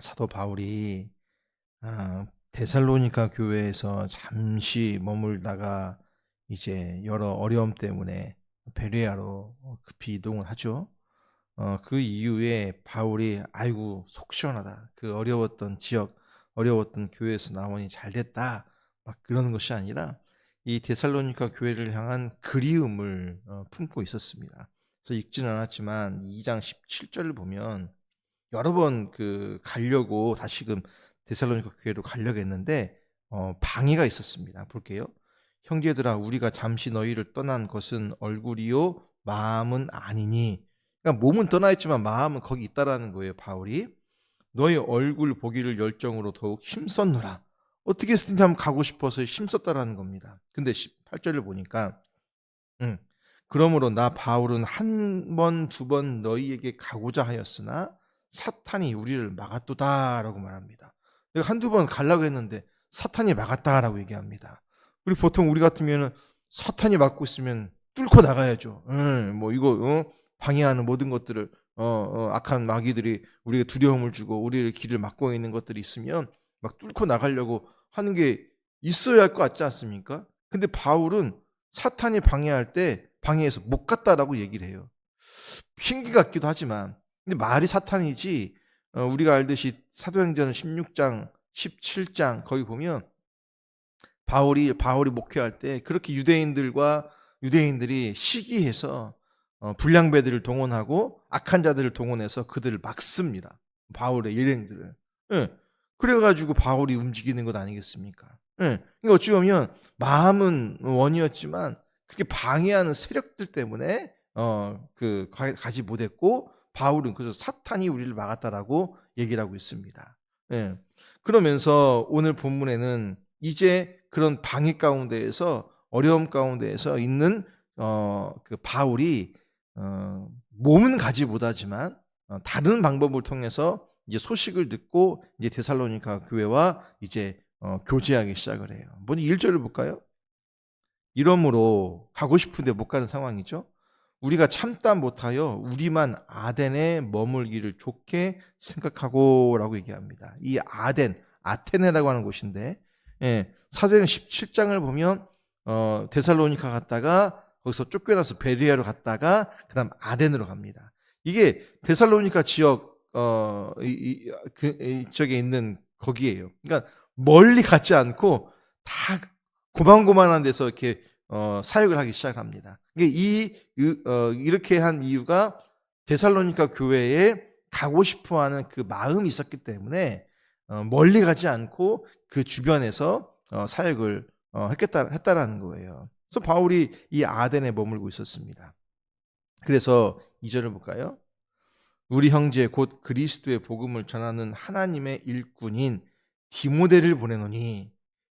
사도 바울이 아, 데살로니가 교회에서 잠시 머물다가 이제 여러 어려움 때문에 베레아로 급히 이동을 하죠. 어, 그 이후에 바울이 아이고 속 시원하다. 그 어려웠던 지역, 어려웠던 교회에서 나오니 잘 됐다. 막 그러는 것이 아니라 이 데살로니가 교회를 향한 그리움을 어, 품고 있었습니다. 그래서 읽지는 않았지만 2장 17절을 보면 여러 번 그 가려고 다시금 데살로니가 교회로 가려고 했는데 어, 방해가 있었습니다. 볼게요. 형제들아 우리가 잠시 너희를 떠난 것은 얼굴이요 마음은 아니니 그러니까 몸은 떠나 있지만 마음은 거기 있다라는 거예요. 바울이 너희 얼굴 보기를 열정으로 더욱 힘썼노라. 어떻게 해서든지 한번 가고 싶어서 힘썼다라는 겁니다. 근데 18절을 보니까 음, 그러므로 나 바울은 한 번, 두 번 너희에게 가고자 하였으나 사탄이 우리를 막았도다라고 말합니다. 내가 한두 번 가려고 했는데 사탄이 막았다라고 얘기합니다. 우리 보통 우리 같으면은 사탄이 막고 있으면 뚫고 나가야죠. 응, 뭐 이거 어? 방해하는 모든 것들을 어, 어, 악한 마귀들이 우리에게 두려움을 주고 우리의 길을 막고 있는 것들이 있으면 막 뚫고 나가려고 하는 게 있어야 할 것 같지 않습니까? 근데 바울은 사탄이 방해할 때 방해해서 못 갔다라고 얘기를 해요. 신기 같기도 하지만 근데 말이 사탄이지 어, 우리가 알듯이 사도행전 16장, 17장 거기 보면 바울이 바울이 목회할 때 그렇게 유대인들과 유대인들이 시기해서 어, 불량배들을 동원하고 악한 자들을 동원해서 그들을 막습니다. 바울의 일행들을. 예. 그래가지고 바울이 움직이는 것 아니겠습니까? 예. 그러니까 어찌 보면 마음은 원이었지만 그렇게 방해하는 세력들 때문에 어, 그 가- 가지 못했고 바울은 그래서 사탄이 우리를 막았다라고 얘기를 하고 있습니다. 예. 그러면서 오늘 본문에는 이제 그런 방해 가운데에서 어려움 가운데에서 있는 어, 그 바울이 어, 몸은 가지 못하지만 어, 다른 방법을 통해서 이제 소식을 듣고 이제 데살로니가 교회와 이제 어, 교제하기 시작을 해요. 먼저 1절을 볼까요? 이러므로 가고 싶은데 못 가는 상황이죠. 우리가 참다 못하여 우리만 아덴에 머물기를 좋게 생각하고라고 얘기합니다. 이 아덴, 아테네라고 하는 곳인데 예, 사도행 17장을 보면 어, 데살로니카 갔다가 거기서 쫓겨나서 베리아로 갔다가 그다음 아덴으로 갑니다. 이게 데살로니카 지역 어, 이, 이, 그, 이 지역에 있는 거기에요. 그러니까 멀리 가지 않고 다 고만고만한 데서 이렇게 어, 사역을 하기 시작합니다. 이게 이 어, 이렇게 한 이유가 데살로니카 교회에 가고 싶어하는 그 마음이 있었기 때문에 어, 멀리 가지 않고 그 주변에서 어, 사역을 어, 했겠다 했다라는 거예요. 그래서 바울이 이 아덴에 머물고 있었습니다. 그래서 이절을 볼까요? 우리 형제 곧 그리스도의 복음을 전하는 하나님의 일꾼인 디모데를 보내노니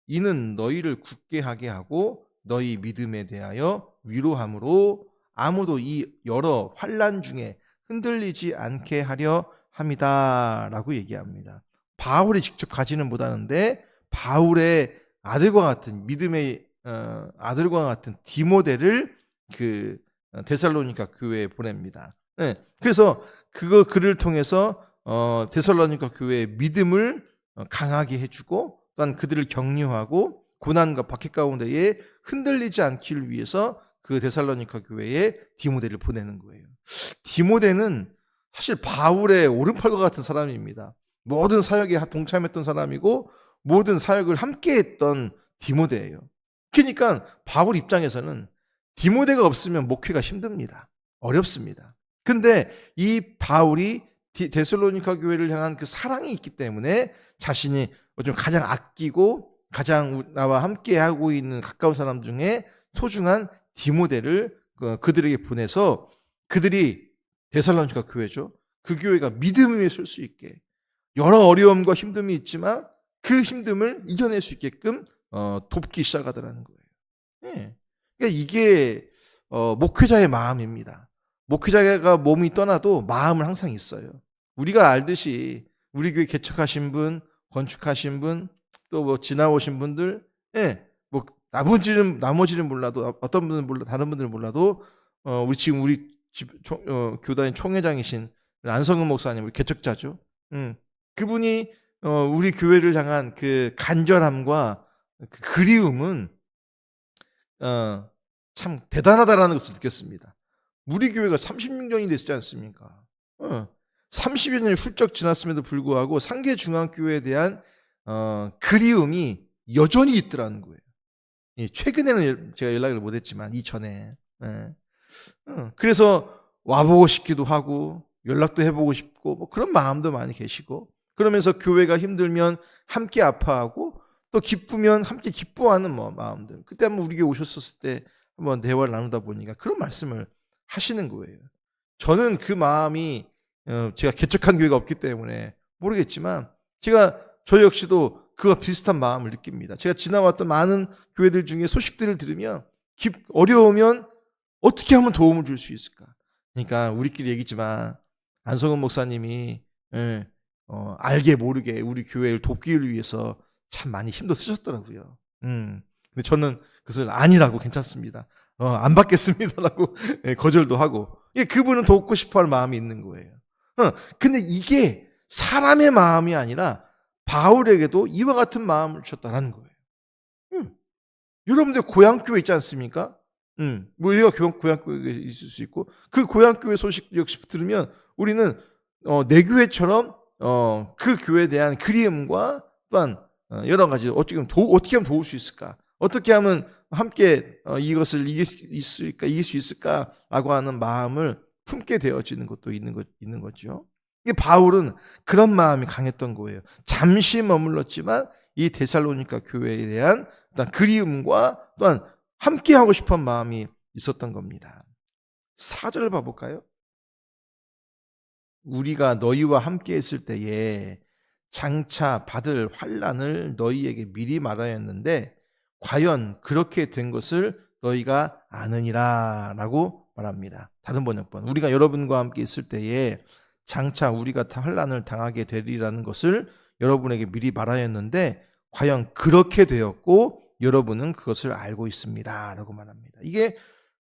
이는 너희를 굳게 하게 하고 너희 믿음에 대하여 위로함으로 아무도 이 여러 환란 중에 흔들리지 않게 하려 함이다라고 얘기합니다. 바울이 직접 가지는 못하는데 바울의 아들과 같은 믿음의 어, 아들과 같은 디모데를 그 어, 데살로니가 교회에 보냅니다. 네, 그래서 그거 그를 통해서 어, 데살로니가 교회의 믿음을 어, 강하게 해주고 또한 그들을 격려하고 고난과 박해 가운데에 흔들리지 않기를 위해서 그 데살로니가 교회에 디모데를 보내는 거예요. 디모데는 사실 바울의 오른팔과 같은 사람입니다. 모든 사역에 동참했던 사람이고 모든 사역을 함께 했던 디모데예요. 그러니까 바울 입장에서는 디모데가 없으면 목회가 힘듭니다. 어렵습니다. 근데 이 바울이 디- 데살로니가 교회를 향한 그 사랑이 있기 때문에 자신이 좀 가장 아끼고 가장 우- 나와 함께 하고 있는 가까운 사람 중에 소중한 디모데를 그- 그들에게 보내서 그들이 데살로니가 교회죠. 그 교회가 믿음 위에 설 수 있게 여러 어려움과 힘듦이 있지만 그 힘듦을 이겨낼 수 있게끔 어, 돕기 시작하더라는 거예요. 예. 그러니까 이게 어, 목회자의 마음입니다. 목회자가 몸이 떠나도 마음은 항상 있어요. 우리가 알듯이 우리 교회 개척하신 분, 건축하신 분, 또 뭐 지나오신 분들, 예, 뭐 나머지는 나머지는 몰라도 어떤 분은 몰라 다른 분들은 몰라도 어, 우리 지금 우리 집, 총, 어, 교단의 총회장이신 안성은 목사님 우리 개척자죠. 음, 그분이 어, 우리 교회를 향한 그 간절함과 그 그리움은 어, 참 대단하다라는 것을 느꼈습니다. 우리 교회가 36년이 됐지 않습니까? 어, 30여 년이 훌쩍 지났음에도 불구하고 상계 중앙교회에 대한 어, 그리움이 여전히 있더라는 거예요. 예, 최근에는 제가 연락을 못했지만 이전에 예. 어, 그래서 와보고 싶기도 하고 연락도 해보고 싶고 뭐 그런 마음도 많이 계시고 그러면서 교회가 힘들면 함께 아파하고 또 기쁘면 함께 기뻐하는 뭐 마음들 그때 한번 우리 교회 오셨었을 때 한번 대화를 나누다 보니까 그런 말씀을 하시는 거예요. 저는 그 마음이 어, 제가 개척한 교회가 없기 때문에 모르겠지만 제가 저 역시도 그와 비슷한 마음을 느낍니다. 제가 지나왔던 많은 교회들 중에 소식들을 들으면 기, 어려우면 어떻게 하면 도움을 줄 수 있을까? 그러니까 우리끼리 얘기지만 안성은 목사님이 예, 어, 알게 모르게 우리 교회를 돕기를 위해서 참 많이 힘도 쓰셨더라고요. 음. 근데 저는 그것을 아니라고 괜찮습니다. 어, 안 받겠습니다라고 예, 거절도 하고. 예, 그분은 돕고 싶어 할 마음이 있는 거예요. 어, 근데 이게 사람의 마음이 아니라 바울에게도 이와 같은 마음을 주셨다는 거예요. 음. 여러분들 고향교회 있지 않습니까? 음, 뭐 우리가 교양, 고향교회에 있을 수 있고 그 고향교회 소식 역시 들으면 우리는 어, 내 교회처럼 어, 그 교회에 대한 그리움과 또한 어, 여러 가지 어떻게 도, 어떻게 하면 도울 수 있을까? 어떻게 하면 함께 어, 이것을 이길 수 있을까? 이길 수 있을까라고 하는 마음을 품게 되어지는 것도 있는 것 있는 거죠. 이 바울은 그런 마음이 강했던 거예요. 잠시 머물렀지만 이 데살로니가 교회에 대한 어떤 그리움과 또한 함께 하고 싶은 마음이 있었던 겁니다. 사절을 봐 볼까요? 우리가 너희와 함께 했을 때에 장차 받을 환란을 너희에게 미리 말하였는데 과연 그렇게 된 것을 너희가 아느니라라고 말합니다. 다른 번역본 우리가 여러분과 함께 있을 때에 장차 우리가 환란을 당하게 되리라는 것을 여러분에게 미리 말하였는데 과연 그렇게 되었고 여러분은 그것을 알고 있습니다라고 말합니다. 이게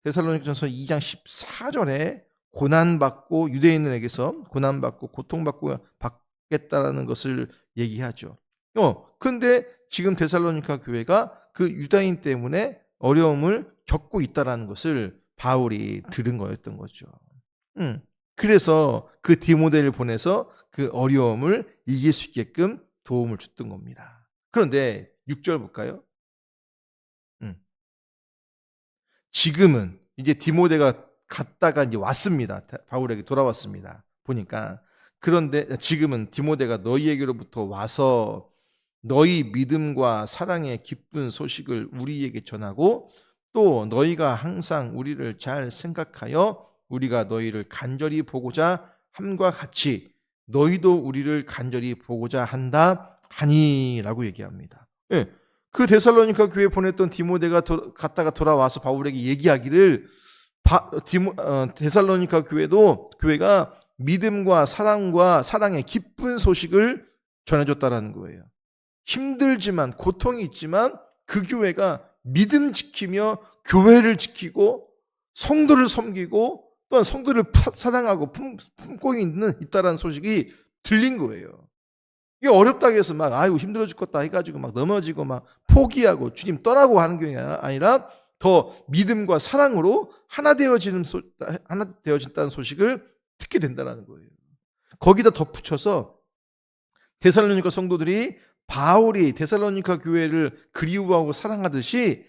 데살로니가전서 2장 14절에 고난받고 유대인에게서 고난받고 고통받고 받겠다라는 것을 얘기하죠. 어, 근데 지금 데살로니가 교회가 그 유다인 때문에 어려움을 겪고 있다라는 것을 바울이 들은 거였던 거죠. 음. 그래서 그 디모데를 보내서 그 어려움을 이길 수 있게끔 도움을 줬던 겁니다. 그런데 6절 볼까요? 음. 지금은 이제 디모데가 갔다가 이제 왔습니다. 바울에게 돌아왔습니다. 보니까 그런데 지금은 디모데가 너희에게로부터 와서 너희 믿음과 사랑의 기쁜 소식을 우리에게 전하고 또 너희가 항상 우리를 잘 생각하여 우리가 너희를 간절히 보고자 함과 같이 너희도 우리를 간절히 보고자 한다 하니라고 얘기합니다. 예. 그 데살로니가 교회 보냈던 디모데가 도, 갔다가 돌아와서 바울에게 얘기하기를 바, 디모, 어, 데살로니가 교회도 교회가 믿음과 사랑과 사랑의 기쁜 소식을 전해줬다라는 거예요. 힘들지만 고통이 있지만 그 교회가 믿음 지키며 교회를 지키고 성도를 섬기고 또한 성도를 사랑하고 품, 품고 있는 있다라는 소식이 들린 거예요. 이게 어렵다고 해서 막 아이고 힘들어 죽겠다 해가지고 막 넘어지고 막 포기하고 주님 떠나고 하는 게 아니라 더 믿음과 사랑으로 하나 되어지는 소, 하나 되어진다는 소식을 듣게 된다는 거예요. 거기다 덧붙여서 데살로니가 성도들이 바울이 데살로니가 교회를 그리워하고 사랑하듯이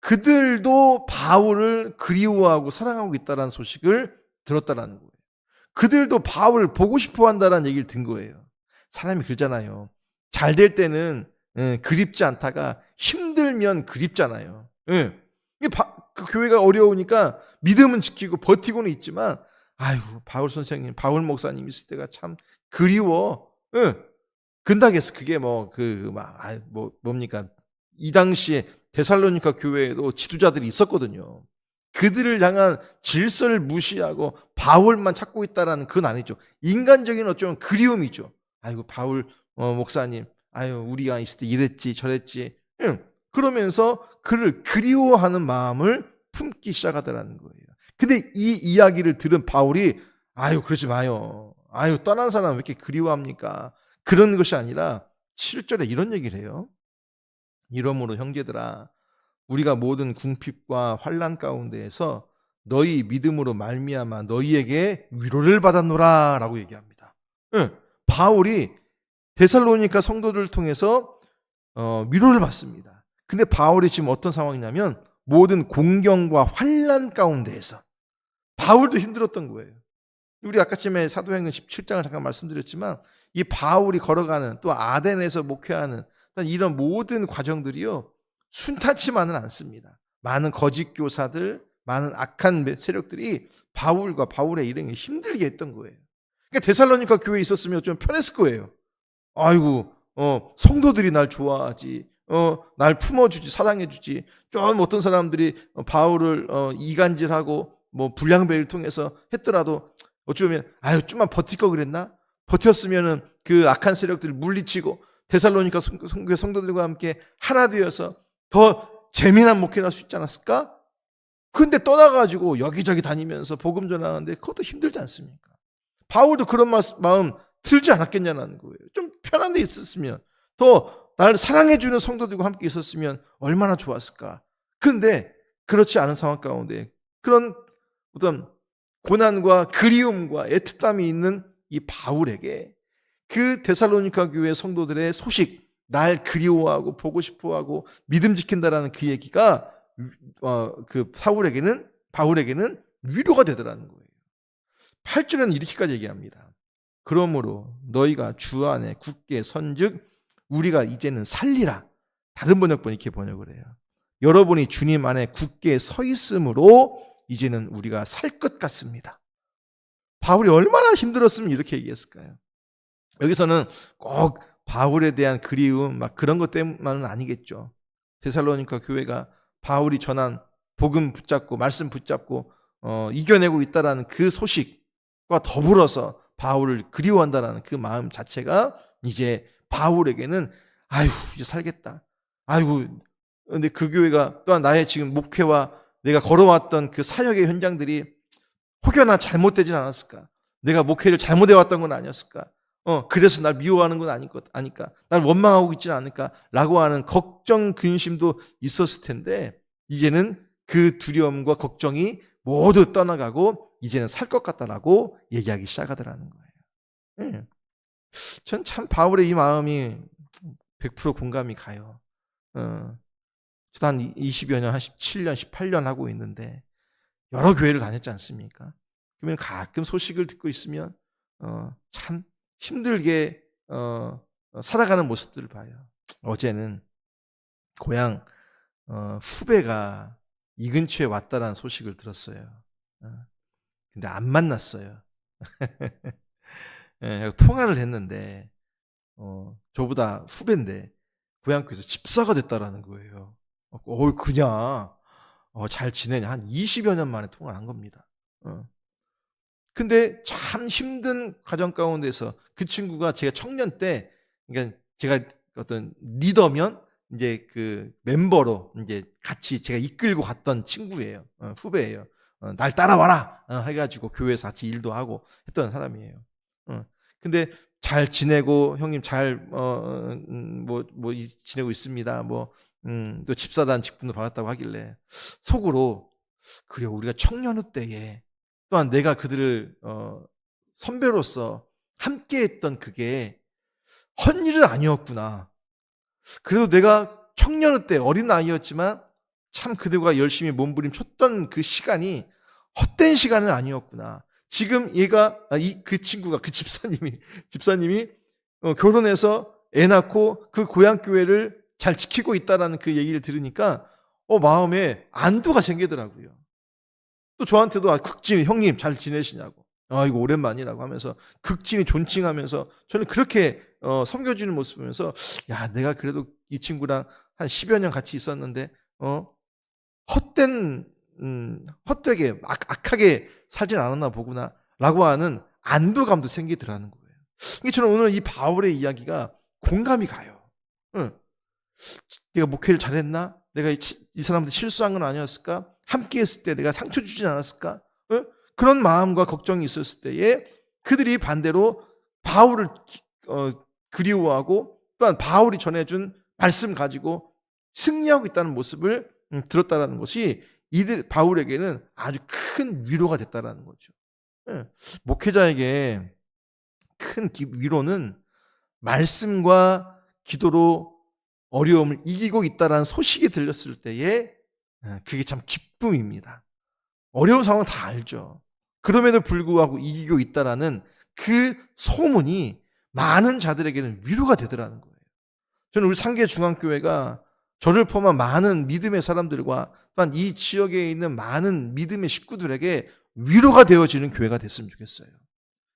그들도 바울을 그리워하고 사랑하고 있다는 소식을 들었다는 거예요. 그들도 바울을 보고 싶어 한다는 얘기를 든 거예요. 사람이 그러잖아요. 잘 될 때는 예, 그립지 않다가 힘들면 그립잖아요. 예. 그 교회가 어려우니까 믿음은 지키고 버티고는 있지만 아유 바울 선생님, 바울 목사님 있을 때가 참 그리워. 예. 근다겠어. 그게 뭐 그막 아, 뭐 뭡니까? 이 당시에 데살로니카 교회에도 지도자들이 있었거든요. 그들을 향한 질서를 무시하고 바울만 찾고 있다라는 그건 아니죠. 인간적인 어쩌면 그리움이죠. 아이고 바울 어, 목사님, 아유 우리가 있을 때 이랬지 저랬지. 응. 그러면서 그를 그리워하는 마음을 품기 시작하더라는 거예요. 근데 이 이야기를 들은 바울이 아유 그러지 마요. 아유 떠난 사람 왜 이렇게 그리워합니까? 그런 것이 아니라 7절에 이런 얘기를 해요. 이러므로 형제들아 우리가 모든 궁핍과 환란 가운데에서 너희 믿음으로 말미암아 너희에게 위로를 받았노라라고 얘기합니다. 예, 바울이 데살로니가 성도들을 통해서 어, 위로를 받습니다. 근데 바울이 지금 어떤 상황이냐면 모든 공경과 환란 가운데에서 바울도 힘들었던 거예요. 우리 아까쯤에 사도행전 17장을 잠깐 말씀드렸지만 이 바울이 걸어가는 또 아덴에서 목회하는 이런 모든 과정들이요 순탄치만은 않습니다. 많은 거짓 교사들, 많은 악한 세력들이 바울과 바울의 일행을 힘들게 했던 거예요. 그러니까 데살로니가 교회에 있었으면 좀 편했을 거예요. 아이고, 어, 성도들이 날 좋아하지, 어, 날 품어주지, 사랑해주지. 좀 어떤 사람들이 어, 바울을 어, 이간질하고 뭐 불량배를 통해서 했더라도 어쩌면 아유 좀만 버틸 거 그랬나? 버텼으면은 그 악한 세력들을 물리치고 데살로니가 성교회 성도들과 함께 하나 되어서 더 재미난 목회를 할 수 있지 않았을까? 근데 떠나가지고 여기저기 다니면서 복음 전하는데 그것도 힘들지 않습니까? 바울도 그런 마음 들지 않았겠냐는 거예요. 좀 편한 데 있었으면 더 나를 사랑해주는 성도들과 함께 있었으면 얼마나 좋았을까. 그런데 그렇지 않은 상황 가운데 그런 어떤 고난과 그리움과 애틋함이 있는 이 바울에게 그 데살로니카 교회 성도들의 소식, 날 그리워하고 보고 싶어하고 믿음 지킨다라는 그 얘기가 어, 그 바울에게는 바울에게는 위로가 되더라는 거예요. 8절에는 이렇게까지 얘기합니다. 그러므로 너희가 주 안에 굳게 선즉 우리가 이제는 살리라. 다른 번역본이 이렇게 번역을 해요. 여러분이 주님 안에 굳게 서 있으므로 이제는 우리가 살 것 같습니다. 바울이 얼마나 힘들었으면 이렇게 얘기했을까요? 여기서는 꼭 바울에 대한 그리움 막 그런 것 때문은 아니겠죠. 데살로니카 교회가 바울이 전한 복음 붙잡고 말씀 붙잡고 어, 이겨내고 있다라는 그 소식과 더불어서 바울을 그리워한다라는 그 마음 자체가 이제 바울에게는 아유 이제 살겠다. 아이고 근데 그 교회가 또한 나의 지금 목회와 내가 걸어왔던 그 사역의 현장들이 혹여나 잘못되진 않았을까? 내가 목회를 잘못해 왔던 건 아니었을까? 어, 그래서 날 미워하는 건 아닐 것 아니까. 날 원망하고 있지는 않을까? 라고 하는 걱정, 근심도 있었을 텐데, 이제는 그 두려움과 걱정이 모두 떠나가고, 이제는 살 것 같다라고 얘기하기 시작하더라는 거예요. 네. 전참 바울의 이 마음이 100% 공감이 가요. 어, 저도 한 20여 년, 한 17년, 18년 하고 있는데 여러 교회를 다녔지 않습니까? 그러면 가끔 소식을 듣고 있으면 어, 참 힘들게 어, 살아가는 모습들을 봐요. 어제는 고향 어, 후배가 이 근처에 왔다라는 소식을 들었어요. 어, 근데 안 만났어요. 예, 통화를 했는데 어, 저보다 후배인데 고향교에서 집사가 됐다라는 거예요. 어, 그냥 어, 잘 지내냐 한 20여 년 만에 통화를 한 겁니다. 어. 근데 참 힘든 가정 가운데서 그 친구가 제가 청년 때 그러니까 제가 어떤 리더면 이제 그 멤버로 이제 같이 제가 이끌고 갔던 친구예요. 어, 후배예요. 어, 날 따라와라 어, 해가지고 교회에서 같이 일도 하고 했던 사람이에요. 어. 근데 잘 지내고 형님 잘뭐뭐 어, 음, 뭐, 뭐 지내고 있습니다. 뭐 음, 또 집사단 직분도 받았다고 하길래 속으로 그래 우리가 청년의 때에 또한 내가 그들을 어, 선배로서 함께했던 그게 헛 일은 아니었구나. 그래도 내가 청년의 때 어린 아이였지만 참 그들과 열심히 몸부림쳤던 그 시간이 헛된 시간은 아니었구나. 지금 얘가 아, 이 그 친구가 그 집사님이 집사님이 어, 결혼해서 애 낳고 그 고향 교회를 잘 지키고 있다라는 그 얘기를 들으니까 어 마음에 안도가 생기더라고요. 또 저한테도 아, 극진이 형님 잘 지내시냐고. 아 이거 오랜만이라고 하면서 극진이 존칭하면서 저는 그렇게 어, 섬겨주는 모습 보면서 야 내가 그래도 이 친구랑 한 10여 년 같이 있었는데 어 헛된 음, 헛되게 악, 악하게 살진 않았나 보구나 라고 하는 안도감도 생기더라는 거예요. 이게 저는 오늘 이 바울의 이야기가 공감이 가요. 응. 내가 목회를 잘했나? 내가 이, 이 사람들 실수한 건 아니었을까? 함께 했을 때 내가 상처 주진 않았을까? 응? 그런 마음과 걱정이 있었을 때에 그들이 반대로 바울을 어, 그리워하고 또한 바울이 전해준 말씀 가지고 승리하고 있다는 모습을 음, 들었다라는 것이 이들 바울에게는 아주 큰 위로가 됐다라는 거죠. 예. 목회자에게 큰 기- 위로는 말씀과 기도로 어려움을 이기고 있다라는 소식이 들렸을 때에 예, 그게 참 기쁨입니다. 어려운 상황 다 알죠. 그럼에도 불구하고 이기고 있다라는 그 소문이 많은 자들에게는 위로가 되더라는 거예요. 저는 우리 상계 중앙교회가 저를 포함한 많은 믿음의 사람들과 또한 이 지역에 있는 많은 믿음의 식구들에게 위로가 되어지는 교회가 됐으면 좋겠어요.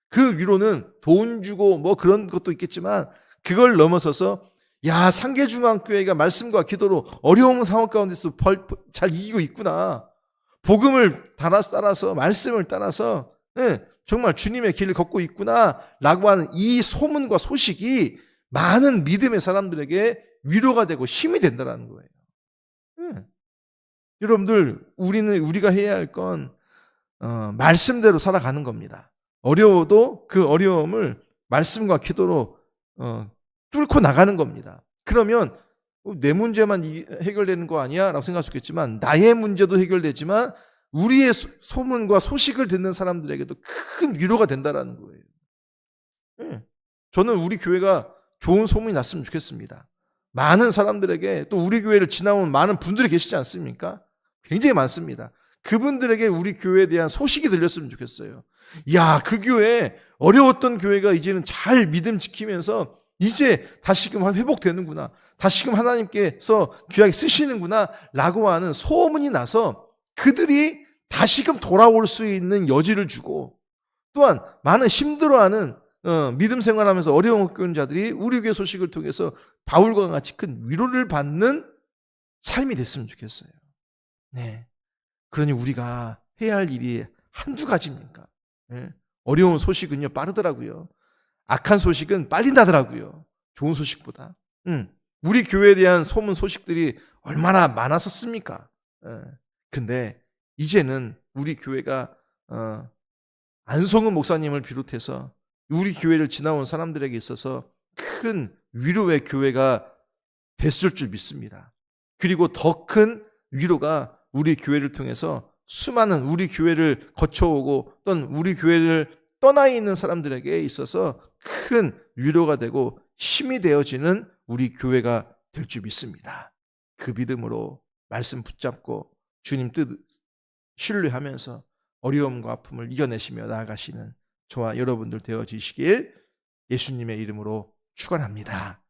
그 위로는 돈 주고 뭐 그런 것도 있겠지만 그걸 넘어서서 야 상계 중앙교회가 말씀과 기도로 어려운 상황 가운데서 벌- 잘 이기고 있구나. 복음을 따라 따라서 말씀을 따라서 예, 정말 주님의 길을 걷고 있구나 라고 하는 이 소문과 소식이 많은 믿음의 사람들에게 위로가 되고 힘이 된다는 거예요. 예. 여러분들 우리는 우리가 해야 할 건 어, 말씀대로 살아가는 겁니다. 어려워도 그 어려움을 말씀과 기도로 어, 뚫고 나가는 겁니다. 그러면 어, 내 문제만 이- 해결되는 거 아니야? 라고 생각할 수 있겠지만 나의 문제도 해결되지만 우리의 소- 소문과 소식을 듣는 사람들에게도 큰 위로가 된다라는 거예요. 예. 저는 우리 교회가 좋은 소문이 났으면 좋겠습니다. 많은 사람들에게 또 우리 교회를 지나온 많은 분들이 계시지 않습니까? 굉장히 많습니다. 그분들에게 우리 교회에 대한 소식이 들렸으면 좋겠어요. 야, 그 교회 어려웠던 교회가 이제는 잘 믿음 지키면서 이제 다시금 회복되는구나. 다시금 하나님께서 귀하게 쓰시는구나. 라고 하는 소문이 나서 그들이 다시금 돌아올 수 있는 여지를 주고 또한 많은 힘들어하는 어, 믿음 생활하면서 어려운 겪는 자들이 우리 교회 소식을 통해서 바울과 같이 큰 위로를 받는 삶이 됐으면 좋겠어요. 네. 그러니 우리가 해야 할 일이 한두 가지입니까? 예. 어려운 소식은요, 빠르더라고요. 악한 소식은 빨리 나더라고요. 좋은 소식보다. 음. 우리 교회에 대한 소문 소식들이 얼마나 많았었습니까? 예. 근데 이제는 우리 교회가 어, 안성은 목사님을 비롯해서 우리 교회를 지나온 사람들에게 있어서 큰 위로의 교회가 됐을 줄 믿습니다. 그리고 더 큰 위로가 우리 교회를 통해서 수많은 우리 교회를 거쳐오고 또는 우리 교회를 떠나 있는 사람들에게 있어서 큰 위로가 되고 힘이 되어지는 우리 교회가 될 줄 믿습니다. 그 믿음으로 말씀 붙잡고 주님 뜻 신뢰하면서 어려움과 아픔을 이겨내시며 나아가시는 저와 여러분들 되어지시길 예수님의 이름으로 축원합니다.